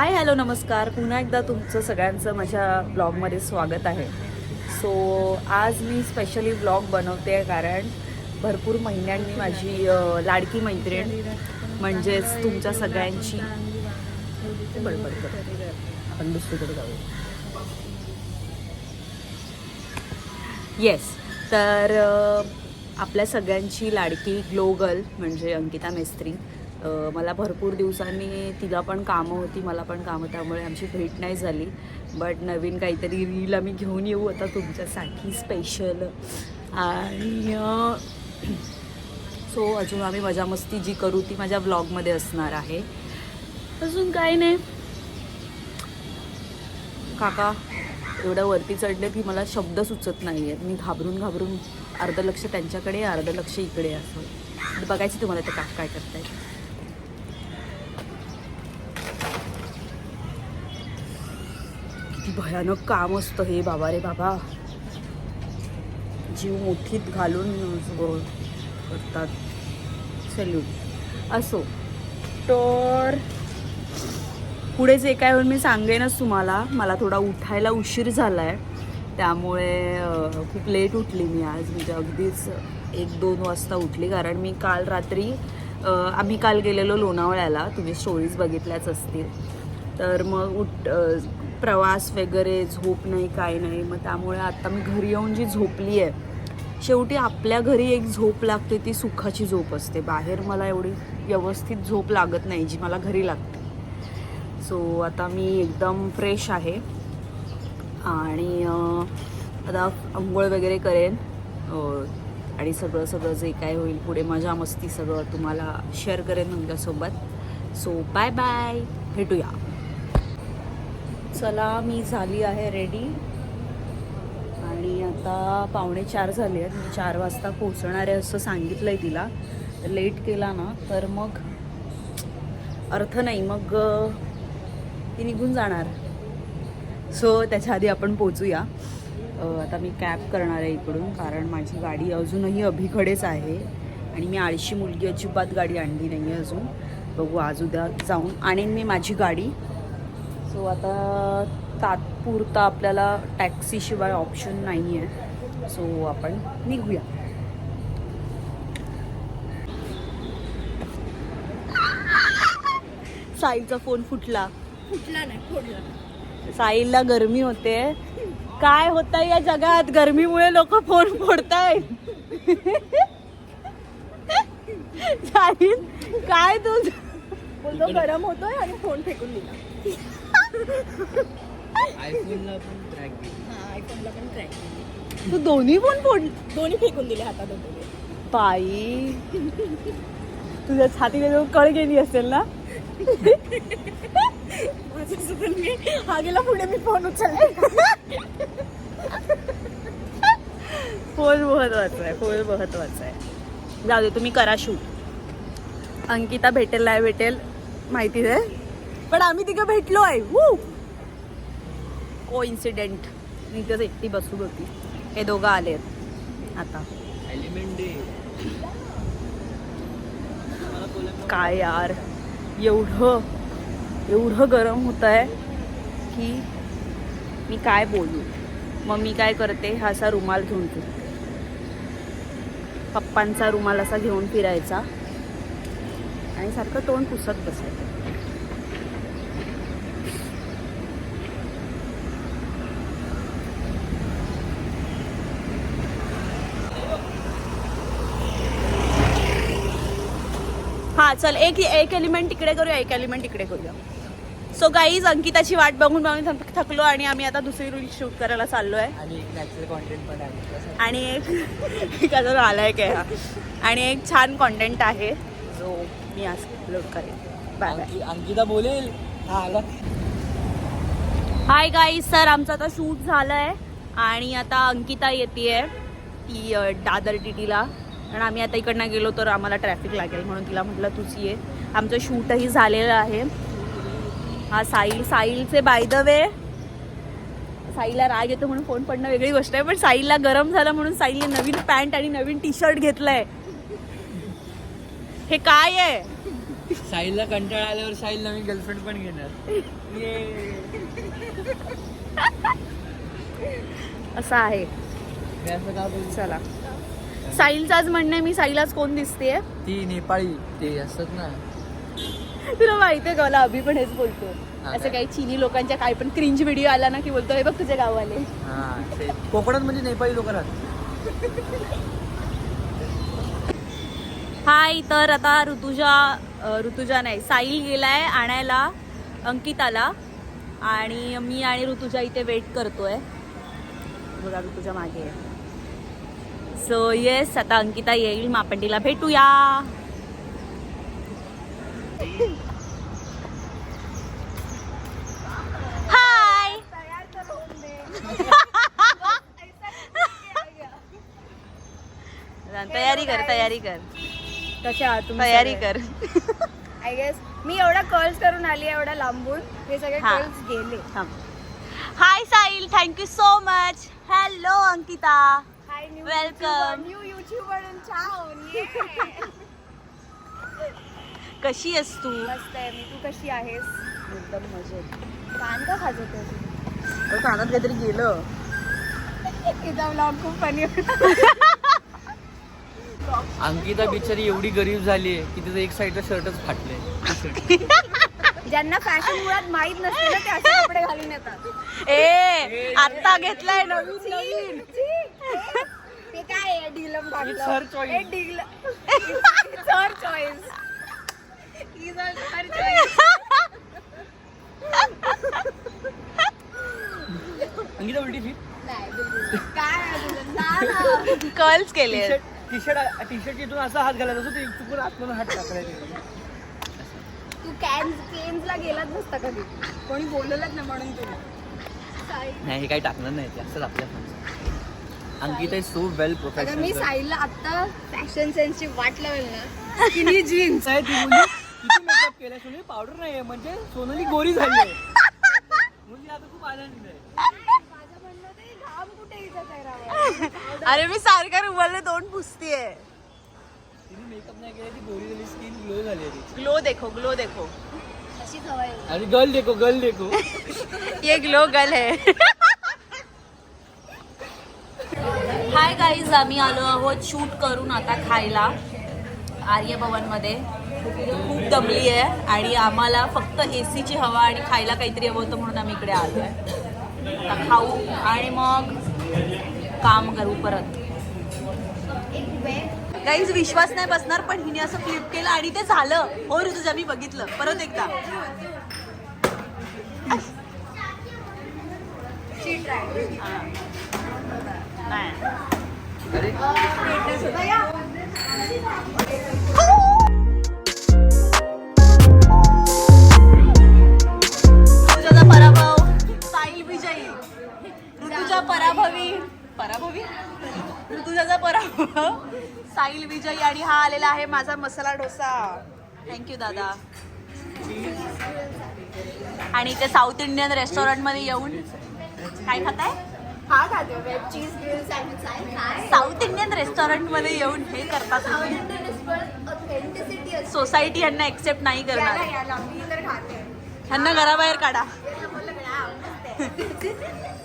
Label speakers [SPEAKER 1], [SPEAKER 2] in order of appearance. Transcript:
[SPEAKER 1] Hi hello नमस्कार. पुन्हा एकदा तुमचं सगळ्यांचं माझ्या ब्लॉगमध्ये स्वागत आहे. सो आज मी स्पेशली ब्लॉग बनवते आहे कारण भरपूर महिन्यांनी माझी लाडकी मैत्रीण म्हणजेच तुमच्या सगळ्यांची जाऊ येस तर आपल्या सगळ्यांची लाडकी ग्लोगल म्हणजे अंकिता मेस्त्री मला भरपूर दिवसांनी तिला पण कामं होती मला पण कामं त्यामुळे आमची भेट नाही झाली. बट नवीन काहीतरी रील आम्ही घेऊन येऊ आता तुमच्यासाठी स्पेशल आणि सो अजून आम्ही मजा मस्ती जी करू ती माझ्या ब्लॉगमध्ये असणार आहे. अजून काय नाही. काका एवढं वरती चढले की मला शब्द सुचत नाही आहेत मी घाबरून घाबरून अर्धं लक्ष त्यांच्याकडे अर्धं लक्ष इकडे असं. बघायचं तुम्हाला ते काका काय करतायत. भयानक काम असतं हे बाबा रे बाबा. जीव मोठीत घालून करतात. सल्यूट असो. तर पुढे जे काय होईल मी सांगेनच तुम्हाला. मला थोडा उठायला उशीर झाला आहे त्यामुळे खूप लेट उठली मी आज. म्हणजे अगदीच एक दोन वाजता उठली. कारण मी काल रात्री आम्ही काल गेलेलो लोणावळ्याला. तुम्ही स्टोरीज बघितल्याच असतील. तर मग उठ प्रवास वगैरे झोप नाही काय नाही. मग त्यामुळे आता मी घरी येऊन जी झोपली आहे शेवटी आपल्या घरी एक झोप लागते ती सुखाची झोप असते. बाहेर मला एवढी व्यवस्थित झोप लागत नाही जी मला घरी लागते. सो आता मी एकदम फ्रेश आहे. आणि आता आंघोळ वगैरे करेन. आणि सगळं सगळं जे काय होईल पुढे मजा मस्ती सगळं तुम्हाला शेअर करेन तुमच्यासोबत. सो बाय बाय भेटूया. चला मी झाली आहे रेडी आणि आता पावणे चार झाले आहेत. मी चार वाजता पोहोचणार आहे असं सांगितलं आहे तिला. लेट केला ना तर मग अर्थ नाही. मग ती निघून जाणार. सो त्याच्या आधी आपण पोचूया आता मी कॅब करणार आहे इकडून कारण माझी गाडी अजूनही अभिकडेच आहे. आणि मी आळशी मुलगी अजिबात गाडी आणली नाही आहे अजून. बघू आज उद्या जाऊन आणेन मी माझी गाडी. सो आता तात्पुरता आपल्याला टॅक्सीशिवाय ऑप्शन नाही आहे सो आपण निघूया. साईचा फोन फुटला.
[SPEAKER 2] फुटला नाही फोडला
[SPEAKER 1] साईला गरमी होते. काय होतं या जगात? गरमीमुळे लोक फोन फोडतायत. साहिल काय तू
[SPEAKER 2] बोलतो गरम होतोय आणि फोन फेकून दिला.
[SPEAKER 3] आयफोनला पण ट्रॅक
[SPEAKER 2] हा आयफोनला पण क्रॅक
[SPEAKER 1] तू दोन्ही फोन फोड
[SPEAKER 2] दोन्ही फेकून दिले हातात होते
[SPEAKER 1] बाई. तुझ्या छातीला कळ गेली असेल ना?
[SPEAKER 2] माझं मी हा गेला पुढे मी फोन उचलले.
[SPEAKER 1] फोन महत्त्वाचा आहे फोन महत्त्वाचा आहे. जाऊ दे तुम्ही करा शूट अंकिता भेटेल नाही भेटेल. माहिती आहे पण आम्ही तिघं भेटलो आहे. वू! को इन्सिडेंट मी तिथं एकटी बसून होती. हे दोघं आले आता. काय यार. एवढं एवढं गरम होत आहे की मी काय बोलू? मग मी काय करते? हा असा रुमाल घेऊन फिरते पप्पांचा रुमाल असा घेऊन फिरायचा. आणि सारखं तोंड पुसत बसायचं. हा चल एक एक एलिमेंट तिकडे करूया एक एलिमेंट इकडे करूया. सो गाईज अंकिताची वाट बघून बघून थक- थकलो आणि आम्ही आता दुसरी रील शूट करायला चाललोय.
[SPEAKER 3] आणि एक नॅचरल कॉन्टेंट पण आहे.
[SPEAKER 1] आणि एक कसं आलाय काय हा. आणि एक छान कॉन्टेंट आहे. जो मी आज अपलोड करेन. बाय बाय
[SPEAKER 3] अंकि- अंकिता बोलेल. आला.
[SPEAKER 1] हाय गाईज सर आमचं आता शूट झालंय. आणि आता अंकिता येते ती अ, दादर टीटीला कारण आम्ही आता इकडनं गेलो तर आम्हाला ट्रॅफिक लागेल म्हणून तिला म्हटलं तूच ये. आमचं शूटही झालेलं आहे. हा साईल साईलचे बाय द वे साईला राग येतो म्हणून फोन पडणं वेगळी गोष्ट आहे पण साईला गरम झालं म्हणून साईलने नवीन पॅन्ट आणि नवीन टी शर्ट घेतलंय. हे काय आहे?
[SPEAKER 3] साहिलला कंटाळा आल्यावर साहिल नवीन गर्लफ्रेंड पण घेणार.
[SPEAKER 1] असं आहे. चला. साईलचं आज म्हणणं आहे मी साईलाच कोण दिसतेय?
[SPEAKER 3] ती नेपाळी ते असतात ना.
[SPEAKER 1] तुला माहितीये का मला अभि पण हेच बोलतो.
[SPEAKER 3] हा
[SPEAKER 1] असं
[SPEAKER 3] काय?
[SPEAKER 1] काही चिनी लोकांच्या काय पण क्रिंज व्हिडिओ आला ना की बोलतो हे बघ तुझ्या
[SPEAKER 3] हा ते कोकणात म्हणजे नेपाळी लोक राहतात.
[SPEAKER 1] हाय तर आता ऋतुजा अ, ऋतुजा नाही साईल गेलाय आणायला अंकिताला. आणि मी आणि ऋतुजा इथे वेट करतोय. बघा ऋतुजा मागे आहे. सो येस आता अंकिता येईल मग आपण तिला भेटूया. हाय
[SPEAKER 2] तयार
[SPEAKER 1] कर तयारी कर.
[SPEAKER 2] तुम्ही
[SPEAKER 1] तयारी? कर.
[SPEAKER 2] आय गेस मी एवढा कर्ल्स करून आली एवढा लांबून. हे सगळे. कर्ल्स गेले.
[SPEAKER 1] Hi Sail thank you so much hello Ankita.
[SPEAKER 2] New
[SPEAKER 1] Welcome.
[SPEAKER 2] New YouTuber in town
[SPEAKER 1] कशी आहेस तू?
[SPEAKER 2] मस्त आहे मी तू कशी आहेस?
[SPEAKER 1] एकदम मजेत.
[SPEAKER 2] कान का खाजत आहे
[SPEAKER 1] कानात काहीतरी गेलं.
[SPEAKER 2] तिचा ब्लॉग खूप फनी
[SPEAKER 3] अंकिता बिचारी एवढी गरीब झाली आहे की तिचं एक साईडचं शर्टच फाटले
[SPEAKER 2] ज्यांना फॅशन मुळात माहीत नसते ना ते असे कपडे घालून येतात.
[SPEAKER 1] ए आता घेतलाय नवीन नवीन.
[SPEAKER 2] काय आहे डिलम
[SPEAKER 3] It's her choice.
[SPEAKER 2] Dill her choice is her choice
[SPEAKER 3] Ankita उलटी फी
[SPEAKER 2] काय आहे तुझं? जा ना.
[SPEAKER 1] कर्ल्स केले
[SPEAKER 3] टी शर्ट टी शर्ट इथून असा हात घालायचा असतो ते चुकून आतमधून हात टाकलाय
[SPEAKER 2] तू कॅन्स केन्सला गेलाच नसता कधी. कोणी बोलवलंच ना म्हणून तुला.
[SPEAKER 3] नाही हे काही टाकणार नाही ते असंच आपल्या अंकिता इज सो वेल
[SPEAKER 2] अगं मी
[SPEAKER 3] प्रोफेशनल
[SPEAKER 2] साईला आता फॅशन सेन्सची वाट लावेल ना. स्किनी जीन्स
[SPEAKER 3] आहे ती मुली किती मेकअप केलाय सोनली पावडर नाहीये म्हणजे सोनली गोरी झाली आहे. मुली आता खूप आनंद आहे
[SPEAKER 2] माझं म्हणणं ते घाम कुठे इथं करावं
[SPEAKER 1] अरे मी सारख्या रुमालने दोन पुसतीये.
[SPEAKER 3] तिने मेकअप नाही केला ती गोरी झाली स्किन ग्लो झाली आहे तिची.
[SPEAKER 1] ग्लो देखो ग्लो देखो.
[SPEAKER 3] आणि गर्ल देखो गर्ल देखो.
[SPEAKER 1] ये ग्लो गल है. हाय गाईज आम्ही आलो आहोत शूट करून आता खायला आर्य भवनमध्ये खूप दमली आहे आणि आम्हाला फक्त ए सीची हवा आणि खायला काहीतरी हवं होतं म्हणून आम्ही इकडे आलो आहे आता खाऊ आणि मग काम करू परत. गाईज विश्वास नाही बसणार पण हिने असं फ्लिप केलं आणि ते झालं. हो ऋतुजा मी बघितलं. परत एकदा. नाही पराभव साईल विजय. ऋतुजा पराभवी. पराभवी? ऋतुजाचा पराभव. साईल विजयी आणि हा आलेला आहे माझा मसाला डोसा. थँक्यू दादा. आणि इथे साऊथ इंडियन रेस्टॉरंटमध्ये येऊन काय खाताय?
[SPEAKER 2] हा खाते वेब चीज ग्रिल सँडविच आहे काय
[SPEAKER 1] साऊथ इंडियन रेस्टॉरंटमध्ये येऊन हे करतात तुम्ही.
[SPEAKER 2] ऑथेंटिसिटी असते.
[SPEAKER 1] सोसायटी यांना एक्सेप्ट नाही करणार.
[SPEAKER 2] याला मी तर खाते.
[SPEAKER 1] ह्यांना घराबाहेर काढा.